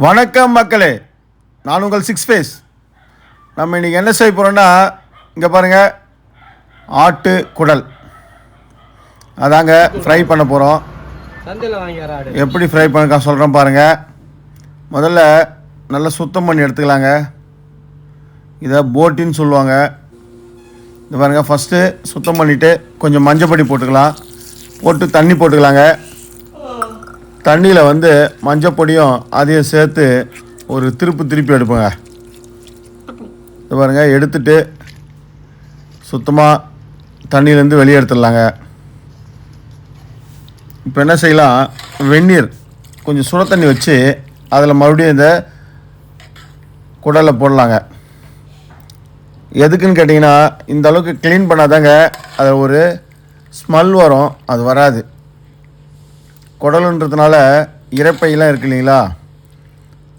வணக்கம் மக்களே. நான் உங்கள் சிக்ஸ் ஃபேஸ் நம்ம இன்றைக்கி என்ன செய்ய போகிறோன்னா இங்கே பாருங்கள் ஆட்டு குடல். அதாங்க ஃப்ரை பண்ண போகிறோம் எப்படி ஃப்ரை பண்ண சொல்கிறேன் பாருங்கள் முதல்ல நல்லா சுத்தம் பண்ணி எடுத்துக்கலாங்க. இதை போட்டின்னு சொல்லுவாங்க. இது பாருங்கள் ஃபஸ்ட்டு சுத்தம் பண்ணிவிட்டு கொஞ்சம் மஞ்சப்பொடி போட்டுக்கலாம். போட்டு தண்ணி போட்டுக்கலாங்க. தண்ணியில் வந்து மஞ்சப்பொடியும் அதையும் சேர்த்து ஒரு திருப்பு திருப்பி எடுப்போங்க. இது பாருங்கள் எடுத்துட்டு சுத்தமாக தண்ணியிலேருந்து வெளியே எடுத்துடலாங்க. இப்போ என்ன செய்யலாம்? வெந்நீர் கொஞ்சம் சுட தண்ணி வச்சு அதில் மறுபடியும் இந்த குடலை போடலாங்க. எதுக்குன்னு கேட்டிங்கன்னா இந்த அளவுக்கு க்ளீன் பண்ணாதாங்க அதில் ஒரு ஸ்மெல் வரும் அது வராது. குடலுன்றதுனால இறப்பையெல்லாம் இருக்கு இல்லைங்களா?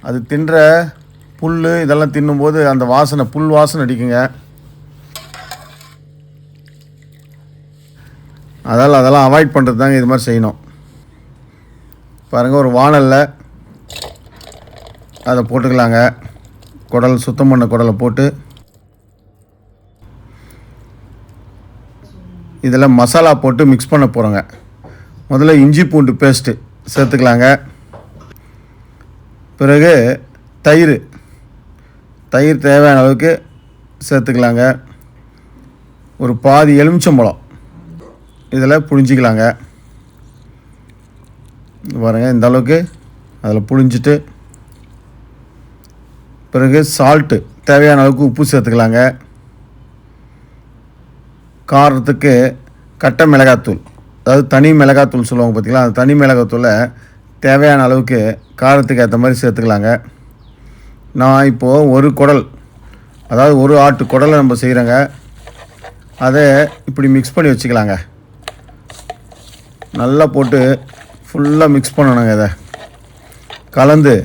அது தின்ற புல் இதெல்லாம் தின்னும்போது அந்த வாசனை புல் வாசனை அடிக்குங்க. அதால் அதெல்லாம் அவாய்ட் பண்ணுறது தாங்க இது மாதிரி செய்யணும். பாருங்கள் ஒரு வானலில் அதை போட்டுக்கலாங்க. குடல் சுத்தம் பண்ண குடலை போட்டு. இதில் மசாலா போட்டு மிக்ஸ் பண்ண போகிறோங்க முதல்ல இஞ்சி பூண்டு பேஸ்ட்டு சேர்த்துக்கலாங்க. பிறகு தயிர். தயிர் தேவையான அளவுக்கு சேர்த்துக்கலாங்க. ஒரு பாதி எலுமிச்சம்பழம். இதில் புழிஞ்சிக்கலாங்க. பாருங்கள் இந்த அளவுக்கு அதில் புழிஞ்சிட்டு பிறகு சால்ட்டு தேவையான அளவுக்கு உப்பு சேர்த்துக்கலாங்க. காரத்துக்கு கட்டை மிளகாத்தூள். அதாவது தனி மிளகாத்தூள் சொல்லுவாங்க பார்த்தீங்களா? அந்த தனி மிளகாத்தூளை தேவையான அளவுக்கு காரத்துக்கு ஏற்ற மாதிரி சேர்த்துக்கலாங்க. நான் இப்போது ஒரு குடல் அதாவது ஒரு ஆட்டு குடலை நம்ம செய்கிறோங்க அதை இப்படி மிக்ஸ் பண்ணி வச்சுக்கலாங்க. நல்லா போட்டு ஃபுல்லாக மிக்ஸ் பண்ணணுங்க இதை. கலந்து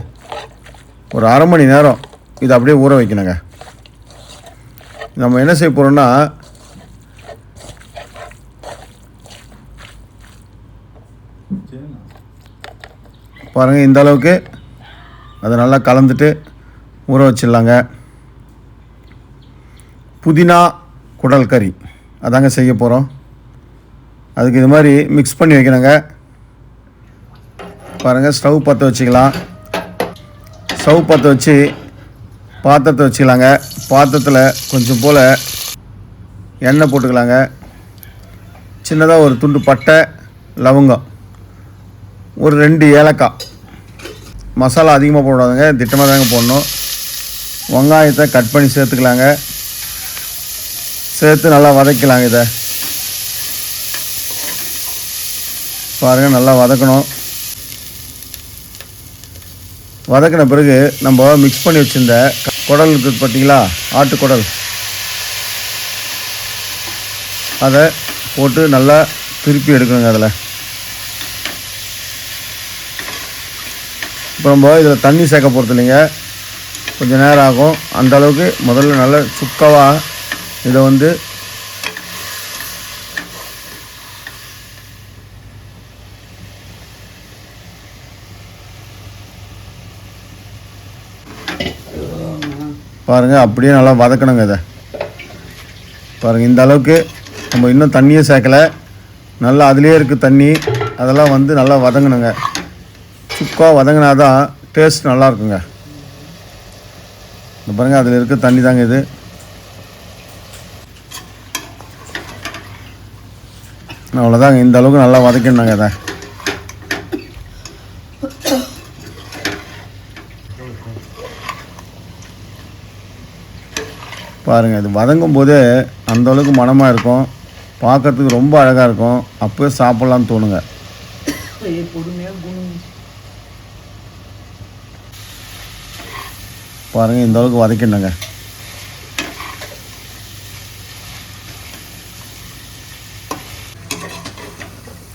ஒரு அரை மணி நேரம் இதை அப்படியே ஊற வைக்கணுங்க. நம்ம என்ன செய்ய போகிறோன்னா பாருங்கள் இந்த அளவுக்கு. அதை நல்லா கலந்துட்டு ஊற வச்சிடலாங்க. புதினா குடல் கறி. அதாங்க செய்ய போகிறோம் அதுக்கு இது மாதிரி மிக்ஸ் பண்ணி வைக்கணுங்க. பாருங்கள் ஸ்டவ் பற்ற வச்சுக்கலாம். ஸ்டவ் பற்ற வச்சு பாத்திரத்தை வச்சுக்கலாங்க. பாத்திரத்தில் கொஞ்சம் போல் எண்ணெய் போட்டுக்கலாங்க. சின்னதாக ஒரு துண்டு பட்டை லவங்கம். ஒரு ரெண்டு ஏலக்காய். மசாலா அதிகமாக போடாதுங்க திட்டமாக தாங்க போடணும். வெங்காயத்தை கட் பண்ணி சேர்த்துக்கலாங்க. சேர்த்து நல்லா வதக்கலாங்க இதை. பாருங்கள் நல்லா வதக்கணும். வதக்கின பிறகு நம்ம மிக்ஸ் பண்ணி வச்சுருந்த குடல் இருக்குது பார்த்தீங்களா ஆட்டு குடல் அதை போட்டு நல்லா திருப்பி எடுக்கணுங்க அதில். இப்போ நம்ம இதில் தண்ணி சேர்க்க போகிறது இல்லைங்க. கொஞ்சம் நேரம் ஆகும். அந்த அளவுக்கு முதல்ல நல்ல சுக்கவாக இதை வந்து பாருங்கள் அப்படியே நல்லா வதக்கணுங்க இதை. பாருங்கள் இந்த அளவுக்கு நம்ம இன்னும் தண்ணியே சேர்க்கலை. நல்லா அதுலேயே இருக்குது தண்ணி. அதெல்லாம் வந்து நல்லா வதங்கணுங்க. சுக்காக வதங்கினா தான் டேஸ்ட் நல்லா இருக்குங்க இந்த பாருங்கள் அதில் இருக்க தண்ணி தாங்க இது. அவ்வளோதாங்க இந்த அளவுக்கு நல்லா வதக்கிடணுங்க அதை பாருங்கள் இது வதங்கும் போதே அந்தளவுக்கு மனமாக இருக்கும். பார்க்கறதுக்கு ரொம்ப அழகாக இருக்கும். அப்போயே சாப்பிட்லான்னு தோணுங்க. பாருங்கள் இந்த அளவுக்கு வதக்கிடணுங்க.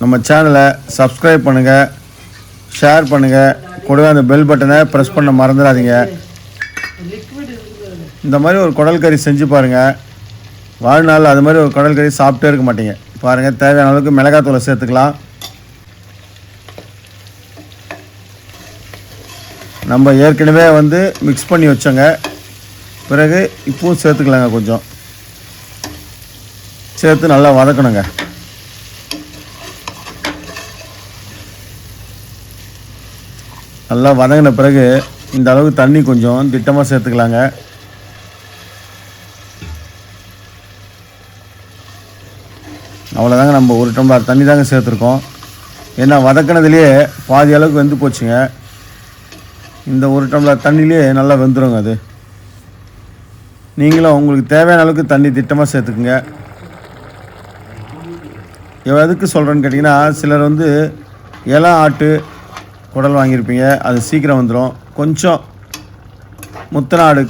நம்ம சேனலை சப்ஸ்கிரைப் பண்ணுங்கள் ஷேர் பண்ணுங்கள் கூடவே அந்த பெல் பட்டனை ப்ரெஸ் பண்ண மறந்துடாதீங்க. இந்த மாதிரி ஒரு குடல் கறி செஞ்சு பாருங்கள் வாழ்நாள் அது மாதிரி ஒரு குடல் கறி சாப்பிட்டே இருக்க மாட்டீங்க. பாருங்கள் தேவையான அளவுக்கு மிளகாத்தூளை சேர்த்துக்கலாம். நம்ம ஏற்கனவே வந்து மிக்ஸ் பண்ணி வச்சோங்க. பிறகு இப்பவும் சேர்த்துக்கலாங்க கொஞ்சம். சேர்த்து நல்லா வதக்கணுங்க. நல்லா வதங்கின பிறகு இந்த அளவுக்கு தண்ணி கொஞ்சம் திட்டமாக சேர்த்துக்கலாங்க. அவ்வளோதாங்க நம்ம ஒரு டம்ளர் தண்ணி தாங்க சேர்த்துருக்கோம். ஏன்னா வதக்கினதுலேயே பாதி அளவுக்கு வெந்து போச்சுங்க. இந்த ஒரு டம்ளர் தண்ணியிலே நல்லா வெந்துருங்க அது. நீங்களும் உங்களுக்கு தேவையான அளவுக்கு தண்ணி திட்டமாக சேர்த்துக்குங்க. எதுக்கு சொல்கிறேன்னு கேட்டிங்கன்னா சிலர் வந்து இலை ஆட்டு குடல் வாங்கியிருப்பீங்க அது சீக்கிரம் வந்துடும் கொஞ்சம் முத்தநாடு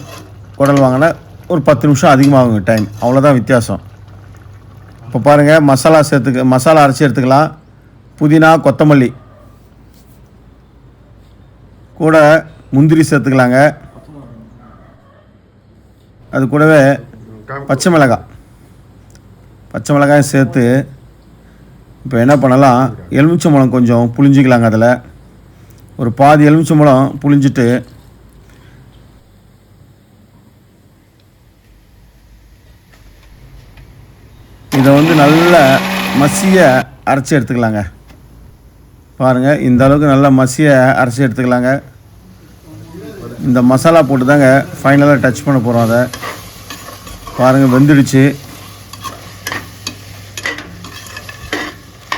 குடல் வாங்கினா ஒரு பத்து நிமிஷம் அதிகமாகுங்க டைம் அவ்வளோதான் வித்தியாசம். இப்போ பாருங்கள் மசாலா சேர்த்துக்க மசாலா அரைச்சி எடுத்துக்கலாம். புதினா கொத்தமல்லி. கூட முந்திரி சேர்த்துக்கலாங்க. அது கூடவே பச்சை மிளகாய் பச்சை மிளகாயும் சேர்த்து இப்போ என்ன பண்ணலாம்? எலுமிச்சம்பழம் கொஞ்சம் புளிஞ்சிக்கலாங்க அதில். ஒரு பாதி எலுமிச்சம்பழம் புளிஞ்சிட்டு இதை வந்து நல்ல மசிய அரைச்சி எடுத்துக்கலாங்க. பாருங்கள் இந்த அளவுக்கு நல்லா மசிய அரைச்சி எடுத்துக்கலாங்க. இந்த மசாலா போட்டு தாங்க ஃபைனலாக டச் பண்ண போகிறோம் அதை. பாருங்கள் வெந்துடுச்சு.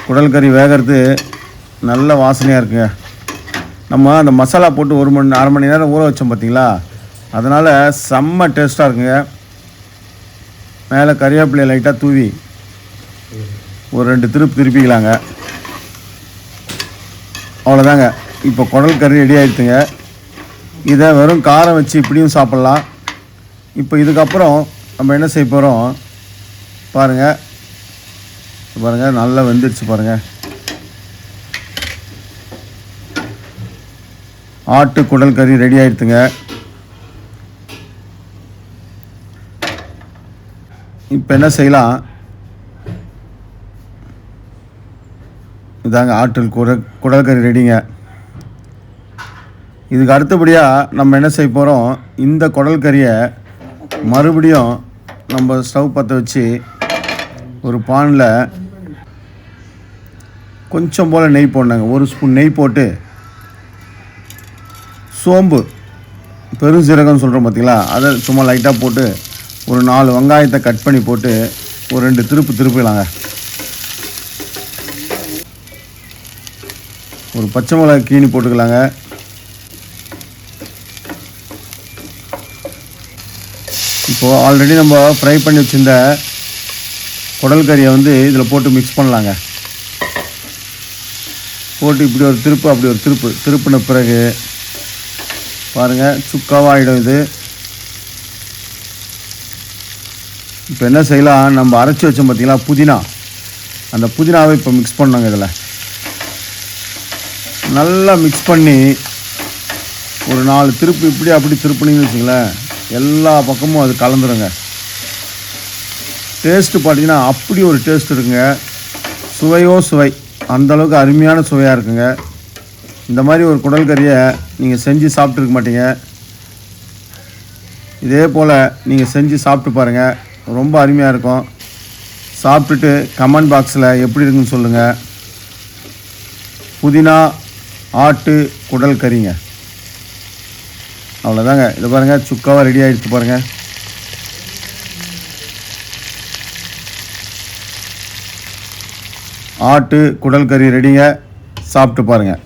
குடல் கறி வேகிறது நல்ல வாசனையாக இருக்குங்க. நம்ம அந்த மசாலா போட்டு ஒரு மணி அரை மணி நேரம் ஊற வச்சோம் பார்த்தீங்களா அதனால் செம்ம டேஸ்ட்டாக இருக்குங்க. மேலே கறிவேப்பிலையை லைட்டாக தூவி ஒரு ரெண்டு திருப்பு திருப்பிக்கலாங்க. அவ்வளோதாங்க இப்போ குடல் கறி ரெடி ஆயிடுச்சுங்க. இதை வெறும் காரம் வச்சு இப்படியும் சாப்பிட்லாம். இப்போ இதுக்கப்புறம் நம்ம என்ன செய்ய போகிறோம் பாருங்கள் பாருங்கள் நல்லா வெந்துடுச்சு பாருங்கள் ஆட்டு குடல் கறி ரெடி ஆயிடுத்துங்க இப்போ என்ன செய்யலாம்? இதாங்க ஆற்றல் குடல் குடல் கறி ரெடிங்க இதுக்கு அடுத்தபடியாக நம்ம என்ன செய்ய போகிறோம் இந்த குடல் கறியை மறுபடியும் நம்ம ஸ்டவ் பற்ற வச்சு ஒரு பானில் கொஞ்சம் போல் நெய் போடணுங்க. ஒரு ஸ்பூன் நெய் போட்டு சோம்பு பெருஞ்சீரகம் சொல்கிறோம் பார்த்தீங்களா அதை சும்மா லைட்டாக போட்டு ஒரு நாலு வெங்காயத்தை கட் பண்ணி போட்டு ஒரு ரெண்டு திருப்பு திருப்பிடலாங்க ஒரு பச்சை மிளகா கீனி போட்டுக்கலாங்க. இப்போது ஆல்ரெடி நம்ம ஃப்ரை பண்ணி வச்சிருந்த குடல் கறியை வந்து இதில் போட்டு மிக்ஸ் பண்ணலாங்க. போட்டு இப்படி ஒரு திருப்பு அப்படி ஒரு திருப்பு திருப்பின பிறகு பாருங்கள் சுக்காவாகிடும் இது. இப்போ என்ன செய்யலாம்? நம்ம அரைச்சி வச்சோம் பார்த்திங்களா புதினா. அந்த புதினாவை இப்போ மிக்ஸ் பண்ணோங்க இதில். நல்லா மிக்ஸ் பண்ணி ஒரு நாலு திருப்பு இப்படி அப்படி திருப்பினீங்கன்னு வச்சுங்களேன் எல்லா பக்கமும் அது கலந்துருங்க. டேஸ்ட்டு பார்த்தீங்கன்னா அப்படி ஒரு டேஸ்ட் இருக்குங்க. சுவையோ சுவை. அந்த அளவுக்கு அருமையான சுவையாக இருக்குங்க. இந்த மாதிரி ஒரு குடல் கறியை நீங்கள் செஞ்சு சாப்பிட்ருக்க மாட்டீங்க. இதே போல் நீங்கள் செஞ்சு சாப்பிட்டு பாருங்கள் ரொம்ப அருமையாக இருக்கும். சாப்பிட்டுட்டு கமெண்ட் பாக்ஸில் எப்படி இருக்குன்னு சொல்லுங்கள் புதினா ஆட்டு குடல் கறிங்க. அவ்வளோதாங்க இதை பாருங்கள் சுக்காவாக ரெடி ஆகிடுச்சு பாருங்கள் ஆட்டு குடல் கறி ரெடிங்க சாப்பிட்டு பாருங்கள்